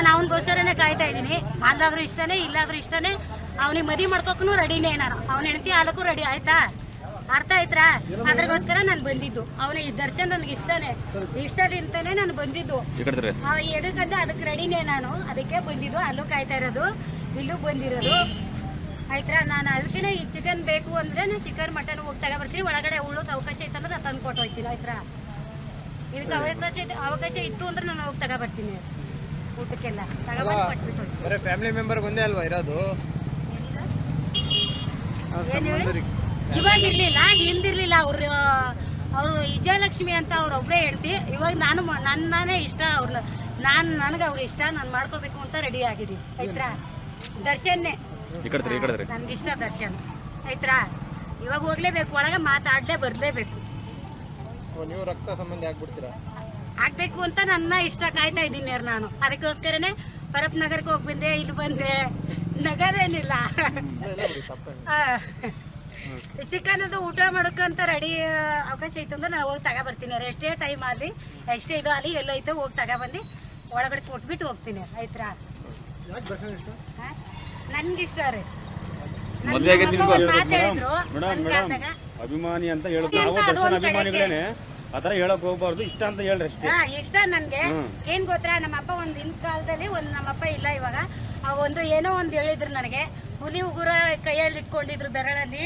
ನಾನು ಅವನಿಗೋಸ್ಕರನೇ ಕಾಯ್ತಾ ಇದ್ದೀನಿ. ಅಲ್ಲಾದ್ರೂ ಇಷ್ಟನೇ ಇಲ್ಲಾದ್ರೂ ಇಷ್ಟನೇ. ಅವನಿಗೆ ಮದಿ ಮಾಡ್ಕೋಕ್ಕೂ ರೆಡಿನೇ ನಾನು ಅವನ ಹೆಂಡತಿ ಹಾಲಕ್ಕೂ ರೆಡಿ ಆಯ್ತಾ? ಅರ್ಥ ಆಯ್ತಾ ಅದ್ರಗೋಸ್ಕರ ನಾನು ಬಂದಿದ್ದು. ಅವನ ಈ ದರ್ಶನ್ ನನಗೆ ಇಷ್ಟನೇ. ಇಷ್ಟದಿಂದನೇ ನಾನು ಬಂದಿದ್ದು. ಎದಕ್ಕಂದ್ರೆ ಅದಕ್ಕೆ ರೆಡಿನೇ ನಾನು. ಅದಕ್ಕೆ ಬಂದಿದ್ದು. ಅಲ್ಲೂ ಕಾಯ್ತಾ ಇರೋದು. ಇಲ್ಲೂ ಬಂದಿರೋದು. ಆಯ್ತಾ ನಾನು ಅದಕ್ಕೆ ಈ ಚಿಕನ್ ಬೇಕು ಅಂದ್ರೆ ನಾನು ಚಿಕನ್ ಮಟನ್ ಹೋಗಿ ತಗೊಬರ್ತೀನಿ. ಒಳಗಡೆ ಉಳ್ಳೋಕೆ ಅವಕಾಶ ಇತ್ತಂದ್ರೆ ನಾನು ತಂದು ಕೊಟ್ಟು ಹೋಗ್ತೀನಿ. ಆಯ್ತಾ ಇದಕ್ಕೆ ಅವಕಾಶ ಇತ್ತು ಅವಕಾಶ ಇತ್ತು ಅಂದ್ರೆ ನಾನು ಹೋಗಿ ತಗೊಬರ್ತೀನಿ. ಊಟಕ್ಕೆಲ್ಲ ತಗೊಬಂದು ಕೊಟ್ಬಿಟ್ಟು ಹೋಗ್ತೀನಿ. ಬರೀ ಫ್ಯಾಮಿಲಿ ಮೆಂಬರ್ ಒಂದೇ ಅಲ್ವಾ ಇರೋದು? ಏನ್ ಹೇಳಿ? ಇವಾಗ ಇರ್ಲಿಲ್ಲ ಹಿಂದಿರ್ಲಿಲ್ಲ. ಅವ್ರು ಅವರು ವಿಜಯಲಕ್ಷ್ಮಿ ಅಂತ ಅವ್ರ ಒಬ್ರೇ ಹೇಳ್ತಿ ಇವಾಗ ನಾನು ಮ- ನನ್ನನೇ ಇಷ್ಟ ಅವ್ರನ್ನ ನಾನು ನನಗೆ ಅವ್ರ ಇಷ್ಟ ನಾನು ಮಾಡ್ಕೋಬೇಕು ಅಂತ ರೆಡಿ ಆಗಿದ್ದೀನಿ. ಆಯ್ತಾ ದರ್ಶನ್ನೇ. ಈ ಕಡೆ ಈ. ನನ್ಗೆ ಇಷ್ಟ ದರ್ಶನ್. ಆಯ್ತಾ ಇವಾಗ ಹೋಗ್ಲೇಬೇಕು ಒಳಗೆ ಮಾತಾಡ್ಲೇ ಬರ್ಲೇಬೇಕು. ಓ, ನೀವು ರಕ್ತ ಸಂಬಂಧಿ ಆಗ್ಬಿಡ್ತೀರಾ? ಆಗ್ಬೇಕು ಅಂತ ನನ್ನ ಇಷ್ಟ ಕಾಯ್ತಾ ಇದ್ದೀನಿ ಯಾರು ನಾನು. ಅದಕ್ಕೋಸ್ಕರನೇ ಪರಪ್ ನಗರಕ್ಕೆ ಹೋಗಿ ಬಂದೆ ಇಲ್ಲಿ ಬಂದೆ. ನಗರೇನಿಲ್ಲ ಚಿಕನ್ ಅದು ಊಟ ಮಾಡೋಕ್ಕಂತ ರೆಡಿ ಅವಕಾಶ ಇತ್ತು ಅಂದ್ರೆ ನಾವು ಹೋಗಿ ತಗೊಬರ್ತೀನಿ ಅವ್ರು ಎಷ್ಟೇ ಟೈಮ್ ಆಗಲಿ ಎಷ್ಟೇ ಇದು ಆಗಲಿ ಎಲ್ಲೈತೆ ಹೋಗಿ ತಗೊಬಂದು ಒಳಗಡೆ ಕೊಟ್ಬಿಟ್ಟು ಹೋಗ್ತೀನಿ. ಐತ್ರ ನನ್ಗಿಷ್ಟ ರೀ. ಮಾತಾಡಿದ್ರು. ಅಭಿಮಾನಿ ಅಂತ ಹೇಳೋದು. ಅಂತ ನಾವು ಅದು ದರ್ಶನ ಒಂದ್ ಕಡೆಗೆ. ಅಭಿಮಾನಿಗಳೇನೆ ಆತರ ಹೇಳಕ್ ಹೋಗ್ಬಾರ್ದು ಇಷ್ಟ ಅಂತ ಹೇಳ್ರಿ ಅಷ್ಟೇ. ಹಾ ಇಷ್ಟ ನನ್ಗೆ. ಏನ್ ಗೊತ್ತಾ ನಮ್ಮಪ್ಪ ಒಂದ್ ಹಿಂದ್ ಕಾಲದಲ್ಲಿ ಒಂದ್ ನಮ್ಮಪ್ಪ ಇಲ್ಲ ಇವಾಗ. ಅವ್ ಒಂದು ಏನೋ ಒಂದ್ ಹೇಳಿದ್ರು ನನಗೆ. ಹುಲಿ ಉಗುರ ಕೈಯಲ್ಲಿ ಇಟ್ಕೊಂಡಿದ್ರು ಬೆರಳಲ್ಲಿ.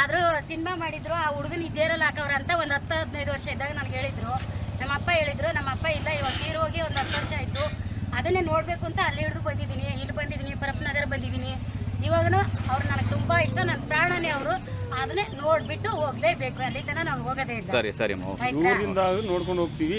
ಆದ್ರೂ ಸಿನಿಮಾ ಮಾಡಿದ್ರು ಆ ಹುಡುಗನ ಜೇರಲ್ಲಿ ಹಾಕವ್ರ ಅಂತ ಒಂದ್ ಹತ್ತ ಹದಿನೈದು ವರ್ಷ ಇದ್ದಾಗ ನನ್ಗೆ ಹೇಳಿದ್ರು. ನಮ್ಮಪ್ಪ ಹೇಳಿದ್ರು ನಮ್ಮಪ್ಪ ಇಲ್ಲ ಇವಾಗ ತೀರ್ ಹೋಗಿ ಒಂದ್ ಹತ್ತು ವರ್ಷ ಆಯ್ತು. ಅದನ್ನೇ ನೋಡ್ಬೇಕು ಅಂತ ಅಲ್ಲಿ ಹಿಡಿದು ಬಂದಿದ್ದೀನಿ ಇಲ್ಲಿ ಬಂದಿದ್ದೀನಿ ಪರಪ್ನಗರ ಬಂದಿದ್ದೀನಿ. ಇವಾಗನು ಅವ್ರು ನನಗೆ ತುಂಬಾ ಇಷ್ಟ ನನ್ನ ಪ್ರಾಣನೇ ಅವರು. ಅದನ್ನೇ ನೋಡ್ಬಿಟ್ಟು ಹೋಗ್ಲೇಬೇಕು. ಅಲ್ಲಿ ತನಕ ನಾವು ಹೋಗೋದೇ ಇಲ್ಲ. ಸರಿ ಸರಿ ನೋಡ್ಕೊಂಡು ಹೋಗ್ತೀವಿ.